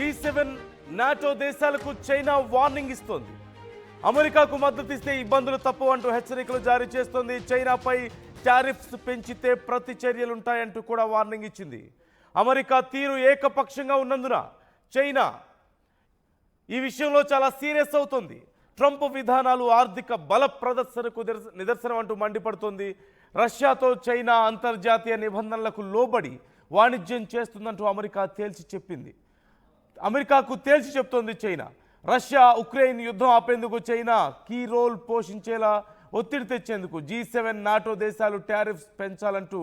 G seven NATO దేశాలకు China warning ఇస్తోంది. అమెరికాకు మద్దతు ఇస్తే ఇబ్బందులు తప్పు అంటూ హెచ్చరికలు జారీ చేస్తోంది. చైనాపై టారిఫ్స్ పెంచితే ప్రతి చర్యలుంటాయంటూ కూడా వార్నింగ్ ఇచ్చింది. అమెరికా తీరు ఏకపక్షంగా ఉన్నందున చైనా ఈ విషయంలో చాలా సీరియస్ అవుతుంది. ట్రంప్ విధానాలు ఆర్థిక బల ప్రదర్శనకు నిదర్శనం అంటూ మండిపడుతోంది. రష్యాతో చైనా అంతర్జాతీయ నిబంధనలకు లోబడి వాణిజ్యం చేస్తుందంటూ అమెరికా తేల్చి చెప్పింది. అమెరికాకు తేల్చి చెప్తోంది చైనా. రష్యా ఉక్రెయిన్ యుద్ధం ఆపేందుకు చైనా కీ రోల్ పోషించేలా ఒత్తిడి తెచ్చేందుకు జీ సెవెన్ నాటో దేశాలు టారిఫ్స్ పెంచాలంటూ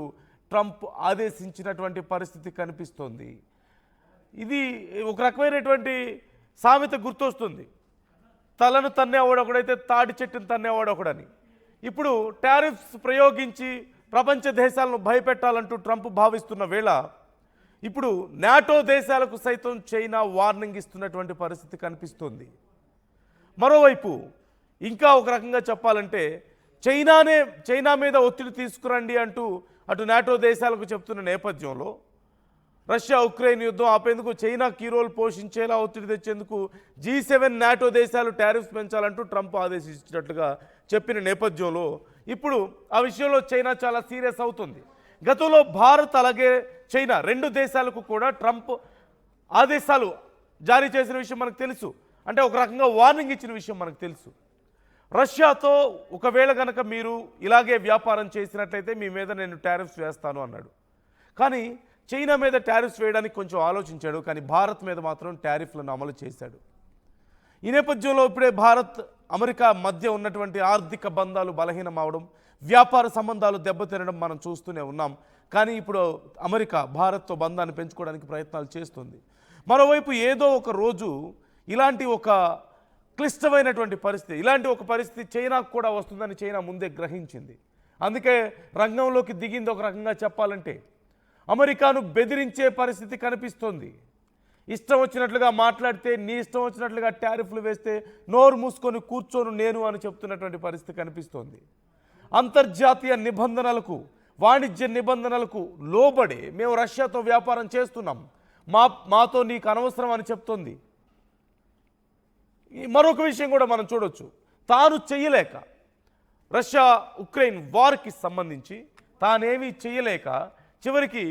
ట్రంప్ ఆదేశించినటువంటి పరిస్థితి కనిపిస్తోంది. ఇది ఒక రకమైనటువంటి సామెత గుర్తొస్తుంది. తలను తన్నేవాడు ఒకడైతే తాడి చెట్టును తన్నేవాడు ఒకడని. ఇప్పుడు టారిఫ్స్ ప్రయోగించి ప్రపంచ దేశాలను భయపెట్టాలంటూ ట్రంప్ భావిస్తున్న వేళ ఇప్పుడు నాటో దేశాలకు సైతం చైనా వార్నింగ్ ఇస్తున్నటువంటి పరిస్థితి కనిపిస్తుంది. మరోవైపు ఇంకా ఒక రకంగా చెప్పాలంటే చైనానే చైనా మీద ఒత్తిడి తీసుకురండి అంటూ అటు నాటో దేశాలకు చెప్తున్న నేపథ్యంలో రష్యా ఉక్రెయిన్ యుద్ధం ఆపేందుకు చైనా కీ రోల్ పోషించేలా ఒత్తిడి తెచ్చేందుకు జీ సెవెన్ నాటో దేశాలు టారిఫ్స్ పెంచాలంటూ ట్రంప్ ఆదేశించినట్లుగా చెప్పిన నేపథ్యంలో ఇప్పుడు ఆ విషయంలో చైనా చాలా సీరియస్ అవుతుంది. గతంలో భారత్ అలాగే చైనా రెండు దేశాలకు కూడా ట్రంప్ ఆదేశాలు జారీ చేసిన విషయం మనకు తెలుసు. అంటే ఒక రకంగా వార్నింగ్ ఇచ్చిన విషయం మనకు తెలుసు. రష్యాతో ఒకవేళ కనుక మీరు ఇలాగే వ్యాపారం చేసినట్లయితే మీ మీద నేను టారిఫ్స్ వేస్తాను అన్నాడు. కానీ చైనా మీద టారిఫ్స్ వేయడానికి కొంచెం ఆలోచించాడు కానీ భారత్ మీద మాత్రం టారిఫ్లను అమలు చేశాడు. ఈ నేపథ్యంలో ఇప్పుడే భారత్ అమెరికా మధ్య ఉన్నటువంటి ఆర్థిక బంధాలు బలహీనం అవడం వ్యాపార సంబంధాలు దెబ్బతినడం మనం చూస్తూనే ఉన్నాం. కానీ ఇప్పుడు అమెరికా భారత్తో బంధాన్ని పెంచుకోవడానికి ప్రయత్నాలు చేస్తుంది. మరోవైపు ఏదో ఒక రోజు ఇలాంటి ఒక క్లిష్టమైనటువంటి పరిస్థితి ఇలాంటి ఒక పరిస్థితి చైనాకు కూడా వస్తుందని చైనా ముందే గ్రహించింది. అందుకే రంగంలోకి దిగింది ఒక రకంగా చెప్పాలంటే అమెరికాను బెదిరించే పరిస్థితి కనిపిస్తోంది. ఇష్టం వచ్చినట్లుగా మాట్లాడితే నీ ఇష్టం వచ్చినట్లుగా టారిఫ్లు వేస్తే నోరు మూసుకొని కూర్చోను నేను అని చెప్తున్నటువంటి పరిస్థితి కనిపిస్తోంది. అంతర్జాతీయ నిబంధనలకు వాణిజ్య నిబంధనలకు లోబడి మేము రష్యాతో వ్యాపారం చేస్తున్నాం. మా మాతో నీకు అనవసరం అని చెప్తుంది. మరొక విషయం కూడా మనం చూడొచ్చు. తాను చెయ్యలేక రష్యా ఉక్రెయిన్ వార్కి సంబంధించి తానేమీ చేయలేక చివరికి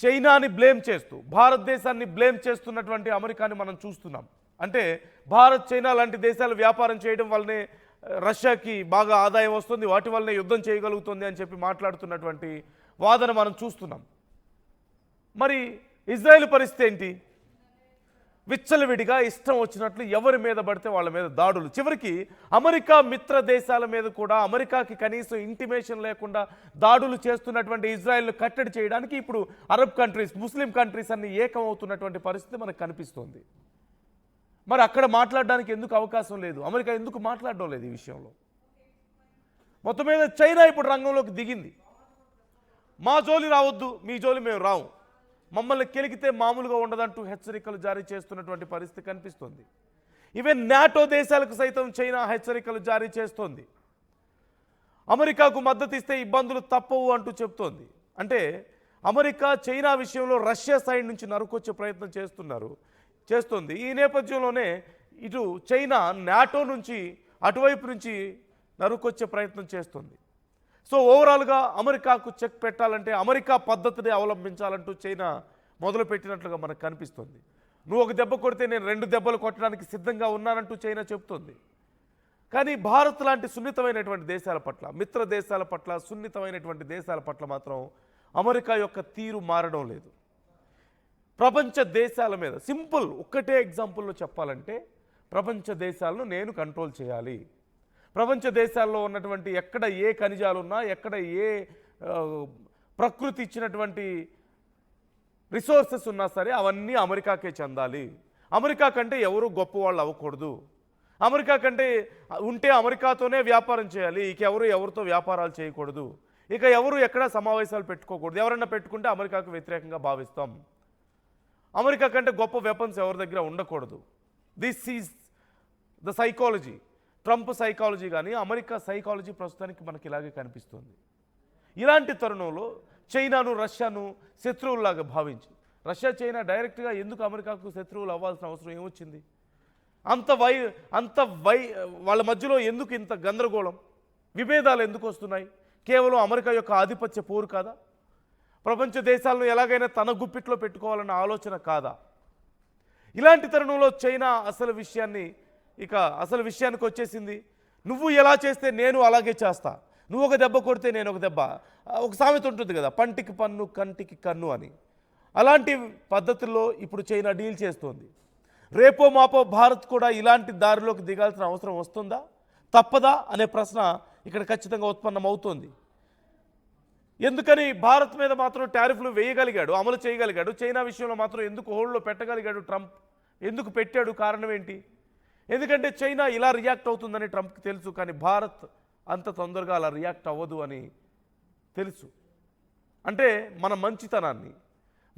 చైనాని బ్లేమ్ చేస్తూ భారతదేశాన్ని బ్లేమ్ చేస్తున్నటువంటి అమెరికాని మనం చూస్తున్నాం. అంటే భారత్ చైనా లాంటి దేశాలు వ్యాపారం చేయడం వల్లనే రష్యాకి బాగా ఆదాయం వస్తుంది వాటి వల్లనే యుద్ధం చేయగలుగుతుంది అని చెప్పి మాట్లాడుతున్నటువంటి వాదన మనం చూస్తున్నాం. మరి ఇజ్రాయెల్ పరిస్థితి ఏంటి? విచ్చలవిడిగా ఇష్టం వచ్చినట్లు ఎవరి మీద పడితే వాళ్ళ మీద దాడులు. చివరికి అమెరికా మిత్ర దేశాల మీద కూడా అమెరికాకి కనీసం ఇంటిమేషన్ లేకుండా దాడులు చేస్తున్నటువంటి ఇజ్రాయెల్ను కట్టడి చేయడానికి ఇప్పుడు అరబ్ కంట్రీస్ ముస్లిం కంట్రీస్ అన్ని ఏకమవుతున్నటువంటి పరిస్థితి మనకు కనిపిస్తోంది. మరి అక్కడ మాట్లాడడానికి ఎందుకు అవకాశం లేదు? అమెరికా ఎందుకు మాట్లాడడం లేదు ఈ విషయంలో? మొత్తం మీద చైనా ఇప్పుడు రంగంలోకి దిగింది. మా జోలి రావద్దు మీ జోలి మేము రావు మమ్మల్ని కెలికితే మామూలుగా ఉండదంటూ హెచ్చరికలు జారీ చేస్తున్నటువంటి పరిస్థితి కనిపిస్తుంది. ఈవెన్ నాటో దేశాలకు సైతం చైనా హెచ్చరికలు జారీ చేస్తోంది. అమెరికాకు మద్దతు ఇస్తే ఇబ్బందులు తప్పవు అంటూ చెప్తోంది. అంటే అమెరికా చైనా విషయంలో రష్యా సైడ్ నుంచి నరుకొచ్చే ప్రయత్నం చేస్తున్నారు. చేస్తుంది. ఈ నేపథ్యంలోనే ఇటు చైనా నాటో నుంచి అటువైపు నుంచి నరుకొచ్చే ప్రయత్నం చేస్తుంది. సో ఓవరాల్గా అమెరికాకు చెక్ పెట్టాలంటే అమెరికా పద్ధతిని అవలంబించాలంటూ చైనా మొదలుపెట్టినట్లుగా మనకు కనిపిస్తుంది. నువ్వు ఒక దెబ్బ కొడితే నేను రెండు దెబ్బలు కొట్టడానికి సిద్ధంగా ఉన్నానంటూ చైనా చెప్తోంది కానీ భారత్ లాంటి సున్నితమైనటువంటి దేశాల పట్ల మిత్ర దేశాల పట్ల సున్నితమైనటువంటి దేశాల పట్ల మాత్రం అమెరికా యొక్క తీరు మారడం లేదు. ప్రపంచ దేశాల మీద సింపుల్ ఒక్కటే ఎగ్జాంపుల్లో చెప్పాలంటే ప్రపంచ దేశాలను నేను కంట్రోల్ చేయాలి. ప్రపంచ దేశాల్లో ఉన్నటువంటి ఎక్కడ ఏ ఖనిజాలు ఉన్నా ఎక్కడ ఏ ప్రకృతి ఇచ్చినటువంటి రిసోర్సెస్ ఉన్నా సరే అవన్నీ అమెరికాకే చెందాలి. అమెరికా కంటే ఎవరు గొప్పవాళ్ళు అవ్వకూడదు. అమెరికా కంటే ఉంటే అమెరికాతోనే వ్యాపారం చేయాలి. ఇక ఎవరు ఎవరితో వ్యాపారాలు చేయకూడదు. ఇక ఎవరు ఎక్కడ సమావేశాలు పెట్టుకోకూడదు. ఎవరన్నా పెట్టుకుంటే అమెరికాకు వ్యతిరేకంగా భావిస్తాం. అమెరికా కంటే గొప్ప వెపన్స్ ఎవరి దగ్గర ఉండకూడదు. This is the psychology Trump psychology కానీ అమెరికా సైకాలజీ ప్రస్తుతానికి మనకి ఇలాగే కనిపిస్తుంది. ఇలాంటి తరుణంలో చైనాను రష్యాను శత్రువుల్లాగా భావించి రష్యా చైనా డైరెక్ట్గా ఎందుకు అమెరికాకు శత్రువులు అవ్వాల్సిన అవసరం ఏమొచ్చింది? అంత వై అంత వై వాళ్ళ మధ్యలో ఎందుకు ఇంత గందరగోళం? విభేదాలు ఎందుకు వస్తున్నాయి? కేవలం అమెరికా యొక్క ఆధిపత్య పోరు కాదా? ప్రపంచ దేశాలను ఎలాగైనా తన గుప్పిట్లో పెట్టుకోవాలన్న ఆలోచన కాదా? ఇలాంటి తరుణంలో చైనా అసలు విషయాన్ని ఇక అసలు విషయానికి వచ్చేసింది నువ్వు ఎలా చేస్తే నేను అలాగే చేస్తా? నువ్వు ఒక దెబ్బ కొడితే నేను ఒక దెబ్బ. ఒక సామెత ఉంటుంది కదా పంటికి పన్ను కంటికి కన్ను అని. అలాంటి పద్ధతుల్లో ఇప్పుడు చైనా డీల్ చేస్తోంది. రేపో మాపో భారత్ కూడా ఇలాంటి దారిలోకి దిగాల్సిన అవసరం వస్తుందా? తప్పదా? అనే ప్రశ్న ఇక్కడ ఖచ్చితంగా ఉత్పన్నమవుతోంది. ఎందుకని భారత్ మీద మాత్రం టారిఫ్లు వేయగలిగాడు అమలు చేయగలిగాడు చైనా విషయంలో మాత్రం ఎందుకు హోల్డ్లో పెట్టగలిగాడు ట్రంప్? ఎందుకు పెట్టాడు? కారణం ఏంటి? ఎందుకంటే చైనా ఇలా రియాక్ట్ అవుతుందని ట్రంప్కి తెలుసు కానీ భారత్ అంత తొందరగా అలా రియాక్ట్ అవ్వదు అని తెలుసు. అంటే మన మంచితనాన్ని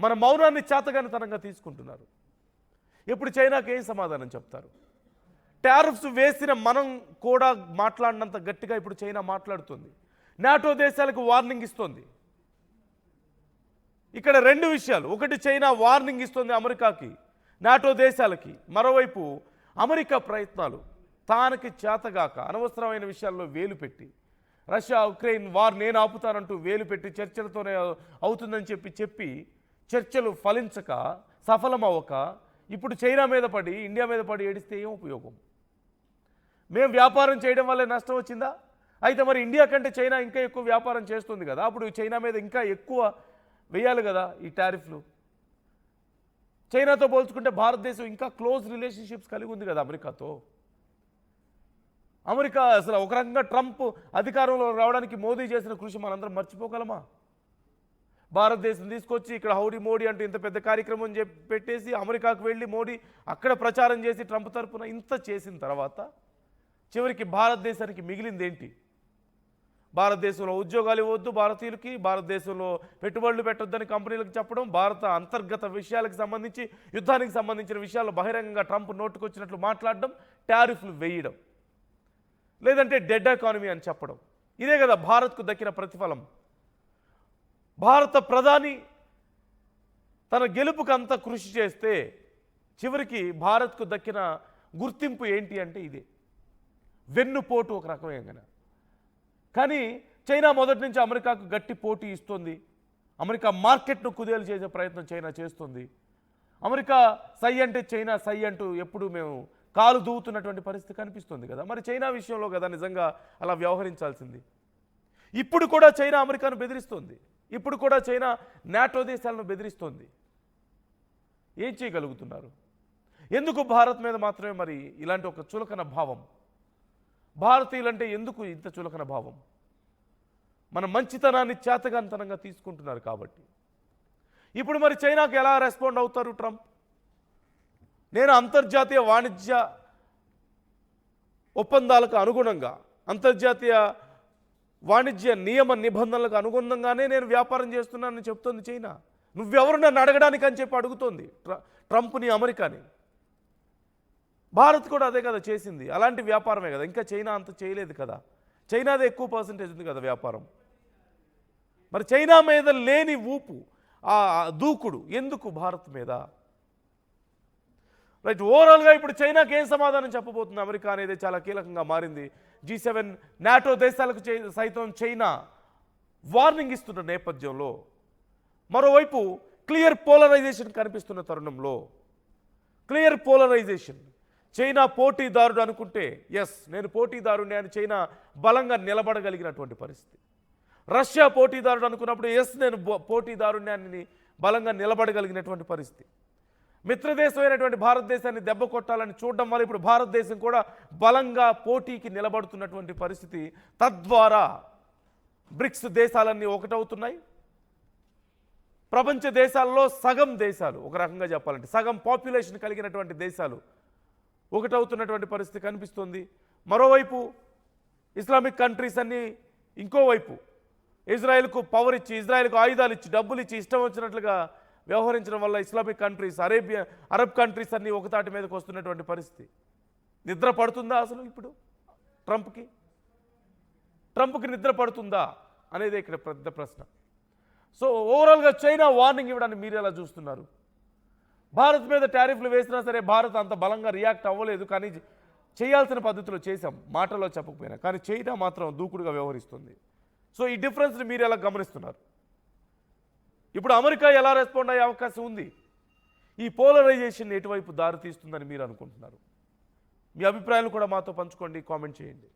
మన మౌనాన్ని చేతగానితనంగా తీసుకుంటున్నారు. ఇప్పుడు చైనాకి ఏం సమాధానం చెప్తారు? టారిఫ్స్ వేసిన మనం కూడా మాట్లాడినంత గట్టిగా ఇప్పుడు చైనా మాట్లాడుతుంది. నాటో దేశాలకు వార్నింగ్ ఇస్తోంది. ఇక్కడ రెండు విషయాలు. ఒకటి చైనా వార్నింగ్ ఇస్తుంది అమెరికాకి నాటో దేశాలకి. మరోవైపు అమెరికా ప్రయత్నాలు తానకి చేతగాక అనవసరమైన విషయాల్లో వేలు పెట్టి రష్యా ఉక్రెయిన్ వార్ నేను ఆపుతానంటూ వేలు పెట్టి చర్చలతోనే అవుతుందని చెప్పి చెప్పి చర్చలు ఫలించక సఫలమవ్వక ఇప్పుడు చైనా మీద పడి ఇండియా మీద పడి ఏడిస్తే ఏం ఉపయోగం? మేము వ్యాపారం చేయడం వల్లే నష్టం వచ్చిందా? అయితే మరి ఇండియా కంటే చైనా ఇంకా ఎక్కువ వ్యాపారం చేస్తుంది కదా. అప్పుడు చైనా మీద ఇంకా ఎక్కువ వేయాలి కదా ఈ టారిఫ్లు. చైనాతో పోల్చుకుంటే భారతదేశం ఇంకా క్లోజ్ రిలేషన్షిప్స్ కలిగి ఉంది కదా అమెరికాతో. అమెరికా అసలు ఒక రకంగా ట్రంప్ అధికారంలో రావడానికి మోదీ చేసిన కృషి మనందరం మర్చిపోగలమా? భారతదేశం తీసుకొచ్చి ఇక్కడ హౌడీ మోడీ అంటే ఇంత పెద్ద కార్యక్రమం చెప్పి పెట్టేసి అమెరికాకు వెళ్ళి మోడీ అక్కడ ప్రచారం చేసి ట్రంప్ తరపున ఇంత చేసిన తర్వాత చివరికి భారతదేశానికి మిగిలింది ఏంటి భారతదేశంలో ఉద్యోగాలు ఇవ్వద్దు భారతీయులకి భారతదేశంలో పెట్టుబడులు పెట్టొద్దని కంపెనీలకు చెప్పడం భారత అంతర్గత విషయాలకు సంబంధించి యుద్ధానికి సంబంధించిన విషయాల్లో బహిరంగంగా ట్రంప్ నోటుకొచ్చినట్లు మాట్లాడడం టారిఫ్లు వేయడం లేదంటే డెడ్ ఎకానమీ అని చెప్పడం. ఇదే కదా భారత్కు దక్కిన ప్రతిఫలం. భారత ప్రధాని తన గెలుపుకు అంత కృషి చేస్తే చివరికి భారత్కు దక్కిన గుర్తింపు ఏంటి అంటే ఇదే. వెన్నుపోటు ఒక రకమైన కానీ చైనా మొదటి నుంచి అమెరికాకు గట్టి పోటీ ఇస్తుంది. అమెరికా మార్కెట్ను కుదేలు చేసే ప్రయత్నం చైనా చేస్తుంది. అమెరికా సై అంటే చైనా సై అంటూ ఎప్పుడు మేము కాలు దూవుతున్నటువంటి పరిస్థితి కనిపిస్తుంది కదా. మరి చైనా విషయంలో కదా నిజంగా అలా వ్యవహరించాల్సింది. ఇప్పుడు కూడా చైనా అమెరికాను బెదిరిస్తోంది. ఇప్పుడు కూడా చైనా నాటో దేశాలను బెదిరిస్తోంది. ఏం చేయగలుగుతున్నారు? ఎందుకు భారత్ మీద మాత్రమే మరి ఇలాంటి ఒక చులకన భావం? భారతీయులంటే ఎందుకు ఇంత చులకన భావం? మన మంచితనాన్ని చేతగాంతనంగా తీసుకుంటున్నారు కాబట్టి. ఇప్పుడు మరి చైనాకు ఎలా రెస్పాండ్ అవుతారు ట్రంప్? నేను అంతర్జాతీయ వాణిజ్య ఒప్పందాలకు అనుగుణంగా అంతర్జాతీయ వాణిజ్య నియమ నిబంధనలకు అనుగుణంగానే నేను వ్యాపారం చేస్తున్నానని చెప్తోంది చైనా. నువ్వెవరు నన్ను అడగడానికి అని చెప్పి అడుగుతోంది ట్ర- ట్రంప్ని అమెరికాని? భారత్ కూడా అదే కదా చేసింది. అలాంటి వ్యాపారమే కదా. ఇంకా చైనా అంత చేయలేదు కదా. చైనాదే ఎక్కువ పర్సంటేజ్ ఉంది కదా వ్యాపారం. మరి చైనా మీద లేని ఊపు ఆ దూకుడు ఎందుకు భారత్ మీద? రైట్ ఓవరాల్గా ఇప్పుడు చైనాకి ఏం సమాధానం చెప్పబోతుంది అమెరికా అనేది చాలా కీలకంగా మారింది. జీ సెవెన్ నాటో దేశాలకు సైతం చైనా వార్నింగ్ ఇస్తున్న నేపథ్యంలో మరోవైపు క్లియర్ పోలరైజేషన్ కనిపిస్తున్న తరుణంలో క్లియర్ పోలరైజేషన్ చైనా పోటీదారుడు అనుకుంటే ఎస్ నేను పోటీదారుని అని చైనా బలంగా నిలబడగలిగినటువంటి పరిస్థితి. రష్యా పోటీదారుడు అనుకున్నప్పుడు ఎస్ నేను పోటీదారుని అని బలంగా నిలబడగలిగినటువంటి పరిస్థితి. మిత్రదేశమైనటువంటి భారతదేశాన్ని దెబ్బ కొట్టాలని చూడడం వల్ల ఇప్పుడు భారతదేశం కూడా బలంగా పోటీకి నిలబడుతున్నటువంటి పరిస్థితి తద్వారా బ్రిక్స్ దేశాలన్నీ ఒకటవుతున్నాయి. ప్రపంచ దేశాల్లో సగం దేశాలు ఒక రకంగా చెప్పాలంటే సగం పాపులేషన్ కలిగినటువంటి దేశాలు ఒకటవుతున్నటువంటి పరిస్థితి కనిపిస్తుంది. మరోవైపు ఇస్లామిక్ కంట్రీస్ అన్నీ ఇంకోవైపు ఇజ్రాయెల్కు పవర్ ఇచ్చి ఇజ్రాయెల్కు ఆయుధాలు ఇచ్చి డబ్బులు ఇచ్చి ఇష్టం వచ్చినట్లుగా వ్యవహరించడం వల్ల Islamic countries Arabia Arab countries అన్నీ ఒకతాటి మీదకి వస్తున్నటువంటి పరిస్థితి. నిద్ర పడుతుందా అసలు ఇప్పుడు ట్రంప్కి? ట్రంప్కి నిద్ర పడుతుందా అనేది ఇక్కడ పెద్ద ప్రశ్న. సో ఓవరాల్గా చైనా వార్నింగ్ ఇవ్వడానికి మీరు ఎలా చూస్తున్నారు? భారత్ మీద టారిఫ్లు వేసినా సరే భారత్ అంత బలంగా రియాక్ట్ అవ్వలేదు కానీ చేయాల్సిన పద్ధతిలో చేశాం. మాటల్లో చెప్పకపోయినా. కానీ చైనా మాత్రం దూకుడుగా వ్యవహరిస్తుంది. సో ఈ డిఫరెన్స్ని మీరు ఎలా గమనిస్తున్నారు? ఇప్పుడు అమెరికా ఎలా రెస్పాండ్ అయ్యే అవకాశం ఉంది? ఈ పోలరైజేషన్ ఎటువైపు దారి తీస్తుందని మీరు అనుకుంటున్నారు? మీ అభిప్రాయాలు కూడా మాతో పంచుకోండి కామెంట్ చేయండి.